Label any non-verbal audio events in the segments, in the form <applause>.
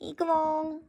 이구멍.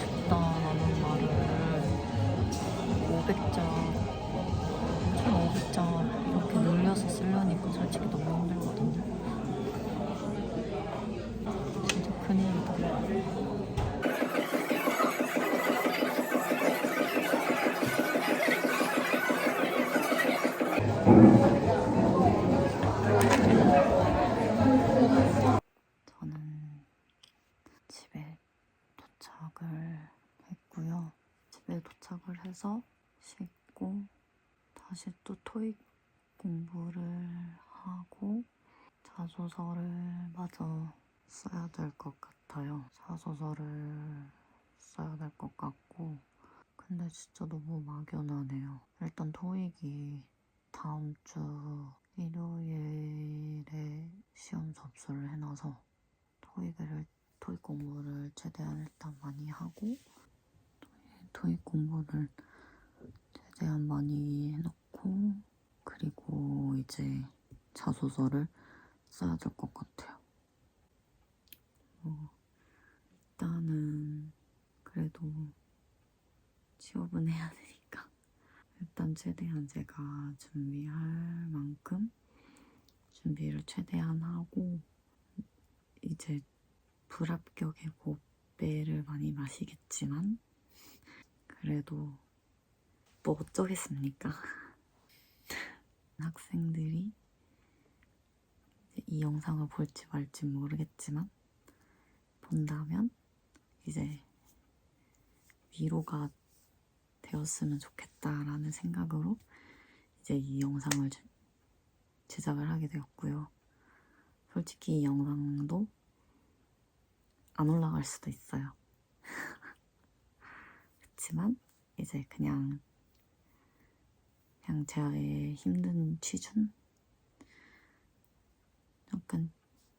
싶다라는 말을 500자, 1,500자 이렇게 늘려서 쓰려니까 솔직히 너무 힘들거든요. 진짜 큰일이다. 저는 집에 도착을 했고요. 집에 도착을 해서 씻고 다시 또 토익 공부를 하고 자소서를 마저 써야 될 것 같아요. 자소서를 써야 될 것 같고 근데 진짜 너무 막연하네요. 일단 토익이 다음 주 일요일에 시험 접수를 해놔서 토익을 토익 공부를 최대한 일단 많이 하고 토익 공부를 최대한 많이 해놓고 그리고 이제 자소서를 써야 될 것 같아요. 뭐 일단은 그래도 취업은 해야 되니까 일단 최대한 제가 준비할 만큼 준비를 최대한 하고 이제 불합격의 고배를 많이 마시겠지만 그래도 뭐 어쩌겠습니까? 학생들이 이 영상을 볼지 말지 모르겠지만 본다면 이제 위로가 되었으면 좋겠다라는 생각으로 이제 이 영상을 제- 제작을 하게 되었고요. 솔직히 이 영상도 안 올라갈 수도 있어요. <laughs> 그렇지만 이제 그냥 저의 힘든 취준 약간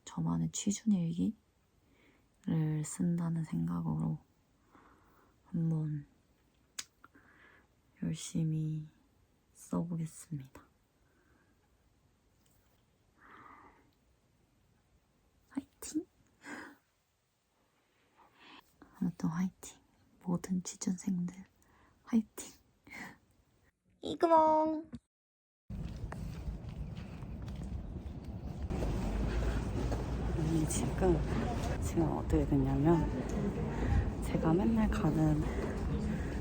저만의 취준 일기를 쓴다는 생각으로 한번 열심히 써보겠습니다. 화이팅! 아무튼 화이팅! 모든 취준생들 화이팅! 이구멍! 지금 지금 어떻게 됐냐면 제가 맨날 가는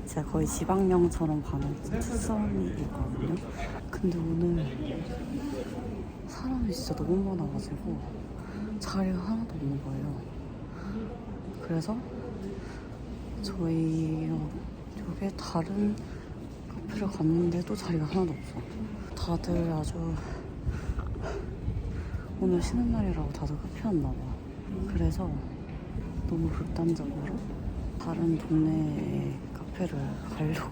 제가 거의 지방령처럼 가는 투썸이 있거든요. 근데 오늘 사람이 진짜 너무 많아가지고 자리가 하나도 없는 거예요. 그래서 저희 쪽에 다른 카페를 갔는데도 자리가 하나도 없어. 다들 아주 오늘 쉬는 날이라고 다들 카페였나 봐. 그래서 너무 극단적으로 다른 동네 카페를 가려고.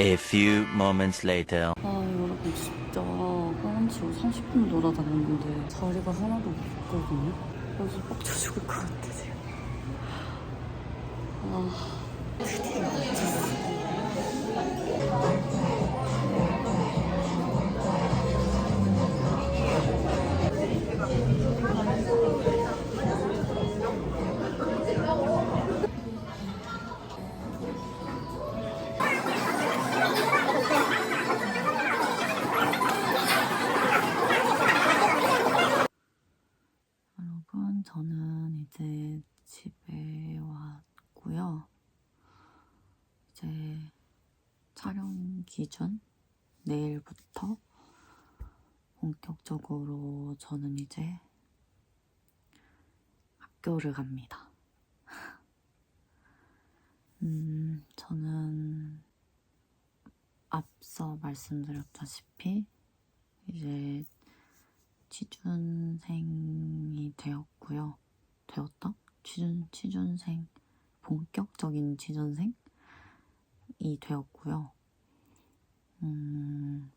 A few moments later. 아 여러분 진짜 허런치고 30분 돌아다녔는데 자리가 하나도 없거든요. 그래서 빡쳐 죽을 것 같아 지금. 아. 저는 이제 집에 왔고요. 이제 촬영 기준 내일부터 본격적으로 저는 이제 학교를 갑니다. <laughs> 음, 저는 앞서 말씀드렸다시피 이제 취준생이 되었고요. 되었다? 취준, 취준생, 본격적인 취준생이 되었고요. 음,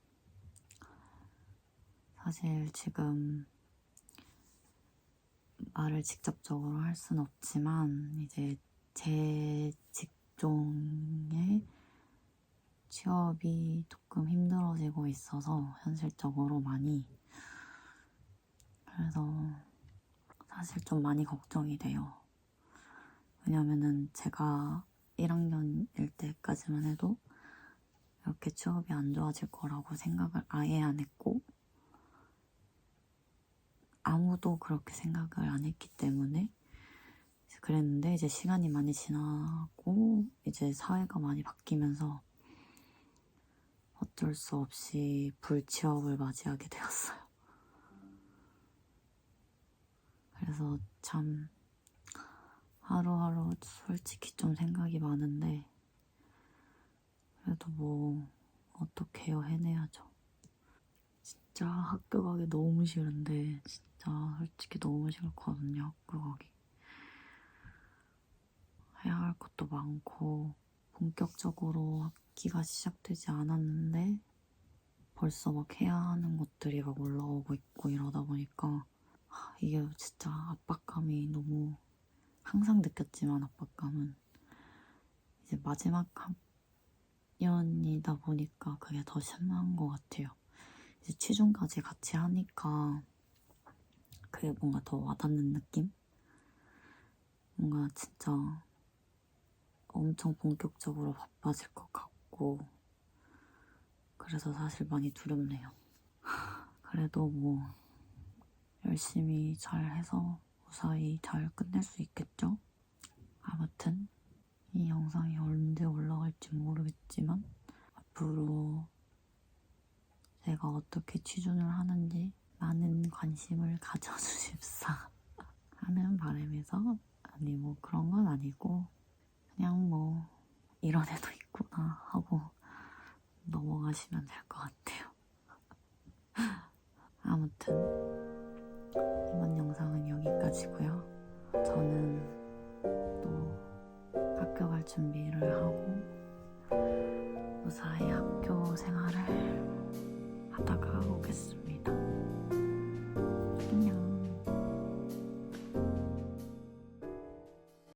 사실 지금 말을 직접적으로 할순 없지만, 이제 제 직종의 취업이 조금 힘들어지고 있어서 현실적으로 많이 그래서 사실 좀 많이 걱정이 돼요. 왜냐면은 제가 1학년일 때까지만 해도 이렇게 취업이 안 좋아질 거라고 생각을 아예 안 했고, 아무도 그렇게 생각을 안 했기 때문에 그랬는데 이제 시간이 많이 지나고 이제 사회가 많이 바뀌면서 어쩔 수 없이 불취업을 맞이하게 되었어요. 그래서 참 하루하루 솔직히 좀 생각이 많은데 그래도 뭐 어떡해요 해내야죠. 진짜 학교 가기 너무 싫은데 진짜 솔직히 너무 싫거든요 학교 가기. 해야 할 것도 많고 본격적으로 학기가 시작되지 않았는데 벌써 막 해야 하는 것들이 막 올라오고 있고 이러다 보니까 하, 이게 진짜 압박감이 너무 항상 느꼈지만 압박감은 이제 마지막 학년이다 보니까 그게 더 심한 것 같아요. 이제 취준까지 같이 하니까 그게 뭔가 더 와닿는 느낌? 뭔가 진짜 엄청 본격적으로 바빠질 것 같고 그래서 사실 많이 두렵네요. <laughs> 그래도 뭐 열심히 잘 해서 무사히 잘 끝낼 수 있겠죠? 아무튼 이 영상이 언제 올라갈지 모르겠지만 앞으로 제가 어떻게 취준을 하는지 많은 관심을 <laughs> 가져주십사 하는 바람에서 아니 뭐 그런 건 아니고 그냥 뭐 이런 애도 있구나 하고 넘어가시면 될 것 같아요. <laughs> 아무튼 이번 영상은 여기까지고요. 저는 또갈 준비를 하고